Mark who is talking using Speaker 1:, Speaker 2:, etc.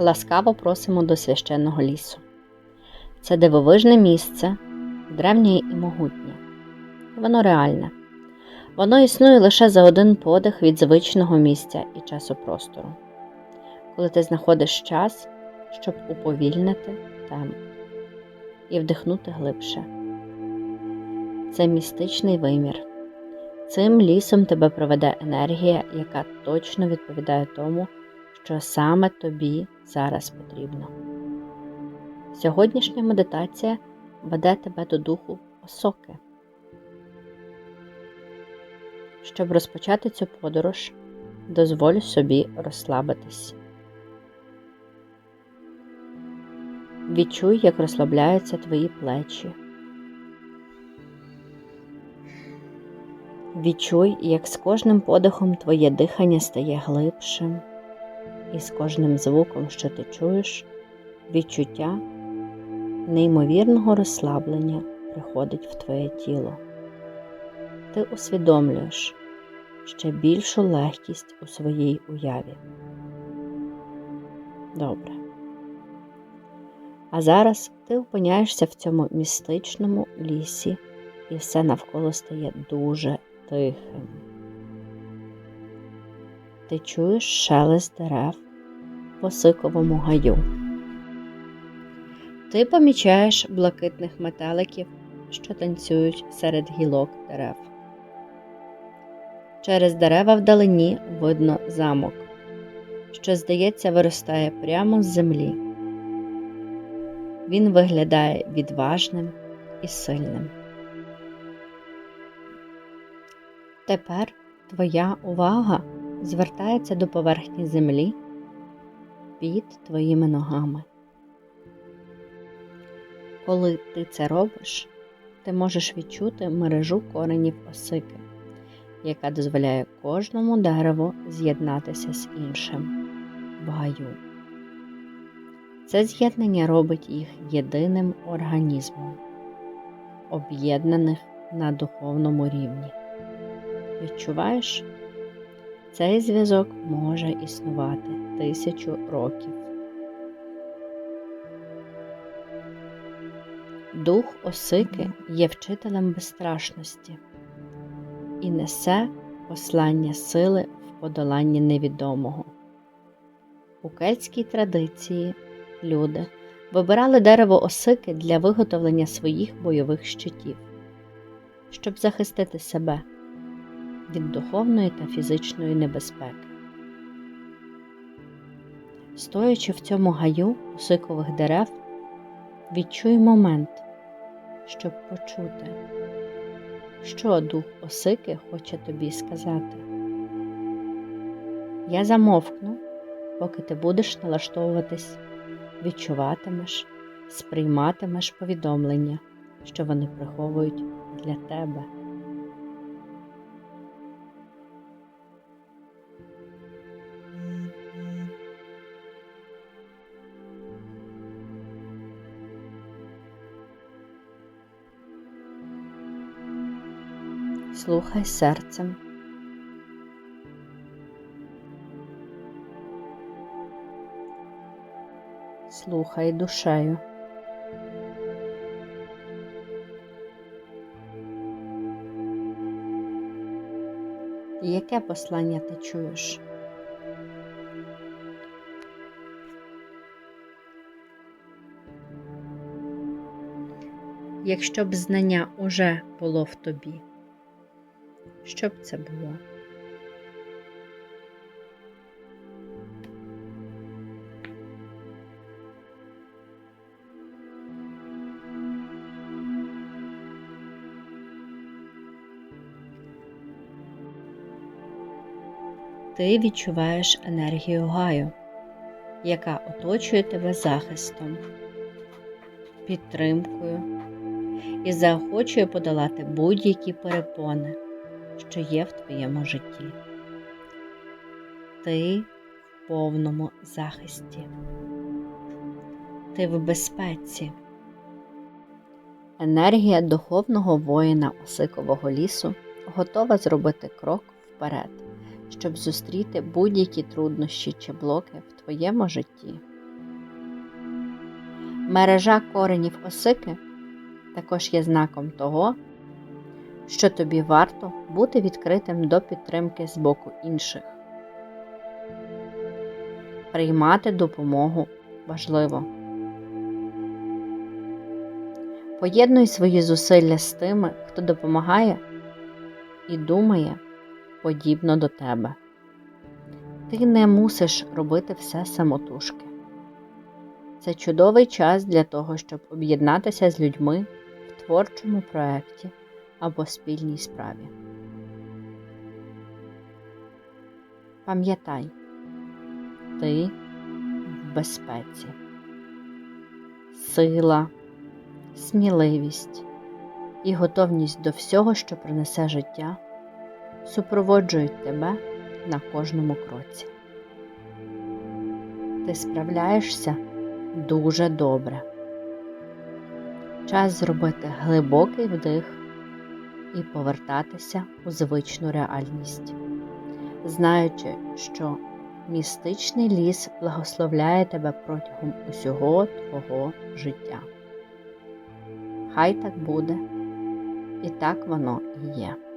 Speaker 1: Ласкаво просимо до священного лісу. Це дивовижне місце, древнє і могутнє. Воно реальне. Воно існує лише за один подих від звичного місця і часопростору. Коли ти знаходиш час, щоб уповільнити темп і вдихнути глибше. Це містичний вимір. Цим лісом тебе проведе енергія, яка точно відповідає тому, що саме тобі зараз потрібно. Сьогоднішня медитація веде тебе до духу осоки. Щоб розпочати цю подорож, дозволь собі розслабитись. Відчуй, як розслабляються твої плечі. Відчуй, як з кожним подихом твоє дихання стає глибшим, і з кожним звуком, що ти чуєш, відчуття неймовірного розслаблення приходить в твоє тіло. Ти усвідомлюєш ще більшу легкість у своїй уяві. Добре. А зараз ти опиняєшся в цьому містичному лісі, і все навколо стає дуже тихим. Ти чуєш шелест дерев по сиковому гаю. Ти помічаєш блакитних метеликів, що танцюють серед гілок дерев. Через дерева вдалині видно замок, що, здається, виростає прямо з землі. Він виглядає відважним і сильним. Тепер твоя увага звертається до поверхні землі під твоїми ногами. Коли ти це робиш, ти можеш відчути мережу коренів осики, яка дозволяє кожному дереву з'єднатися з іншим в гаю. Це з'єднання робить їх єдиним організмом, об'єднаних на духовному рівні. Відчуваєш? Цей зв'язок може існувати тисячу років. Дух осики є вчителем безстрашності і несе послання сили в подоланні невідомого. У кельтській традиції люди вибирали дерево осики для виготовлення своїх бойових щитів, щоб захистити себе від духовної та фізичної небезпеки. Стоячи в цьому гаю осикових дерев, відчуй момент, щоб почути, що дух осики хоче тобі сказати. Я замовкну, поки ти будеш налаштовуватись, відчуватимеш, сприйматимеш повідомлення, що вони приховують для тебе. Слухай серцем. Слухай душею. Яке послання ти чуєш? Якщо б знання уже було в тобі, що б це було? Ти відчуваєш енергію гаю, яка оточує тебе захистом, підтримкою і заохочує подолати будь-які перепони, що є в твоєму житті. Ти в повному захисті. Ти в безпеці. Енергія духовного воїна Осикового лісу готова зробити крок вперед, щоб зустріти будь-які труднощі чи блоки в твоєму житті. Мережа коренів осики також є знаком того, що тобі варто бути відкритим до підтримки з боку інших. Приймати допомогу важливо. Поєднуй свої зусилля з тими, хто допомагає і думає подібно до тебе. Ти не мусиш робити все самотужки. Це чудовий час для того, щоб об'єднатися з людьми в творчому проєкті або спільній справі. Пам'ятай, ти в безпеці, сила, сміливість і готовність до всього, що принесе життя, супроводжують тебе на кожному кроці. Ти справляєшся дуже добре. Час зробити глибокий вдих і повертатися у звичну реальність, знаючи, що містичний ліс благословляє тебе протягом усього твого життя. Хай так буде, і так воно і є.